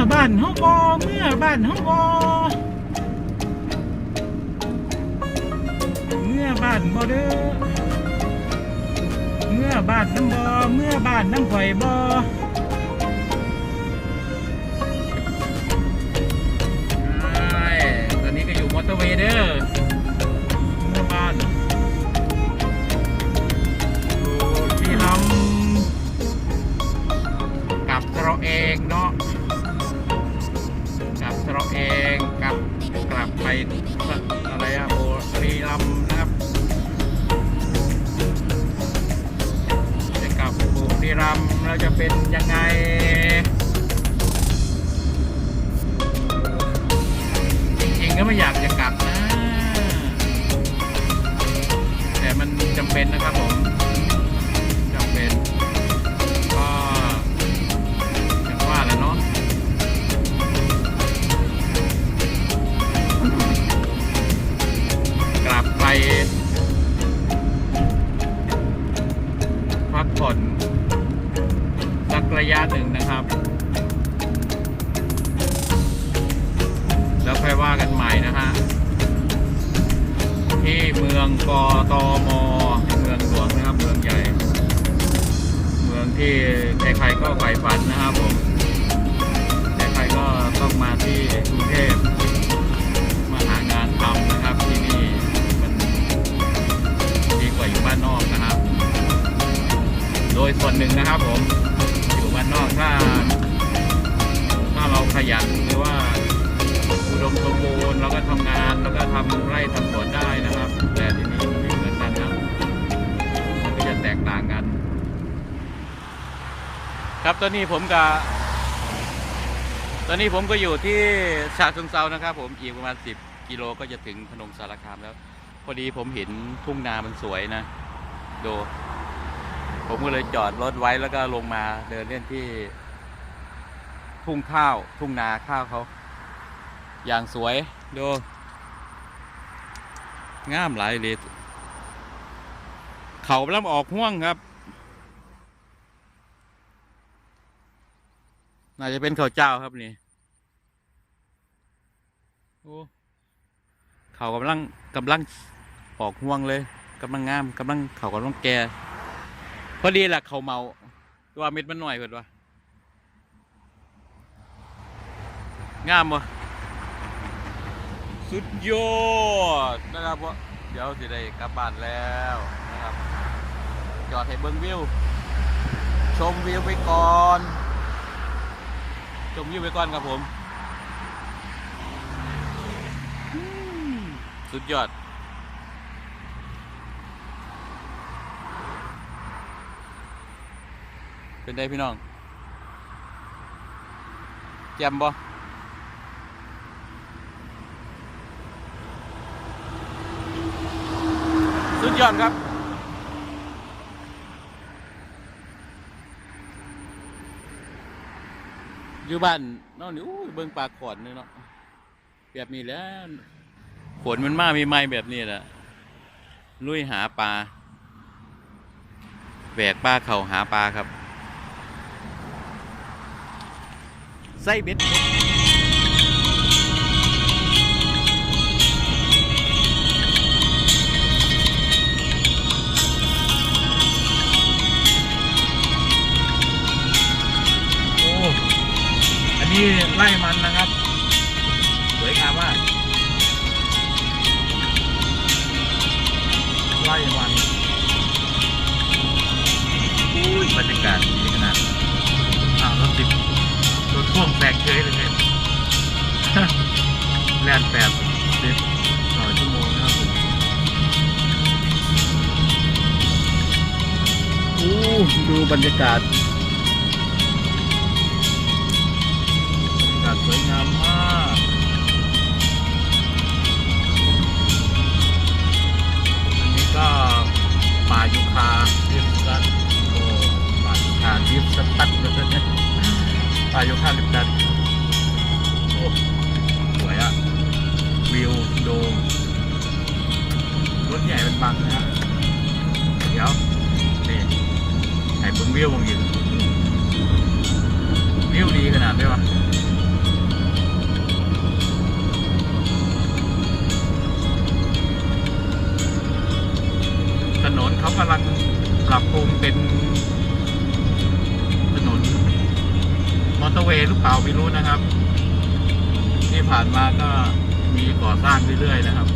อบ้านเฮาบ่เมื่อบ้านเฮาบ่เมื่อบ้านบ่เด้อเมื่อบ้านน้ำบ่เมื่อบ้านน้ำข่อยบ่ใช่ตอนนี้ก็อยู่มอเตอร์เวย์เด้อเมื่อบ้านอยู่ที่ลำกับเราเองเนาะ อะไรอะโอรีรัมนะครับจะกลับบุรีรัมย์แล้วจะเป็นยังไงจริงๆก็ไม่อยากจะกลับนะ แต่มันจำเป็นนะครับผม ผ่อนสักระยะหนึ่งนะครับ แล้วค่อยว่ากันใหม่นะฮะที่เมืองกตมเมืองหลวงนะครับ เมืองใหญ่ เมืองที่ใครๆก็ใฝ่ฝันนะครับผม ดยส่วนหนึ่งนะครับผมอยู่บ้านนอกถ้าถ้าเราขยันหรือว่าอุดมสมบูรณ์เราก็ทำงานแล้วก็ทำไร่ทำสวนได้นะครับ แต่ที่นี่มันไม่เหมือนกันนะมันก็จะแตกต่างกัน ครับตอนนี้ผมกับตอนนี้ผมก็อยู่ที่ชาเชิงเซานะครับ ผมอีกประมาณ 10 กิโลก็จะถึงพนมสารคามแล้ว พอดีผมเห็นทุ่งนามันสวยนะ ดู ผมก็เลยจอดรถไว้แล้วก็ลงมาเดินเล่นที่ ทุ่งข้าว ทุ่งนาข้าวเขาอย่างสวยดูงามหลายเลยเขากำลังออกห่วงครับ น่าจะเป็นเขาเจ้าครับนี่โอ้เขากำลังกำลังออกห่วงเลยกำลังงามกำลังเขากำลังแก่ พอดีแหละเขาเมา ตัวเม็ดมันหน่อยเพิ่นวะงามบ่สุดยอดนะครับว่าเดี๋ยวสิได้กลับบ้านแล้วนะครับ จอดให้เบิ่งวิว ชมวิวไปก่อน ชมวิวไปก่อนครับผม สุดยอด เป็นได้พี่น้องแจ่มบ่สุดยอดครับอยู่บ้านเนอนนี่อู้ยเบิ่งปลาขอนนี่เนาะแบบนี้แล้วฝนมันมากมีไม้แบบนี้แหละลุยหาปลาแบกปลาเข่าหาปลาครับ ไส้เบ็ดนนี้ไล่มันนะครับ สวยงามมากไล่มันอุ้ยบรรยากาศ แตกเฉยเลยเนี่ยแล่นแปดสิบต่อชั่วโมงนะครับผมอู้ดูบรรยากาศบรรยากาศสวยงามมากอันนี้ก็ป่ายุคาลิฟสตัดโอ้ป่ายุคาลิฟสตัดเลยเนี่ยป่ายุคาลิฟสตัดโบังนะเดี๋ยวนี่ไอ้บนวิวบึงอยู่วิวดีขนาดไหนวะถนนเขากำลังปรับปรุงเป็นถนนมอเตอร์เวย์หรือเปล่าไม่รู้นะครับ ที่ผ่านมาก็มีก่อสร้างเรื่อยๆนะครับ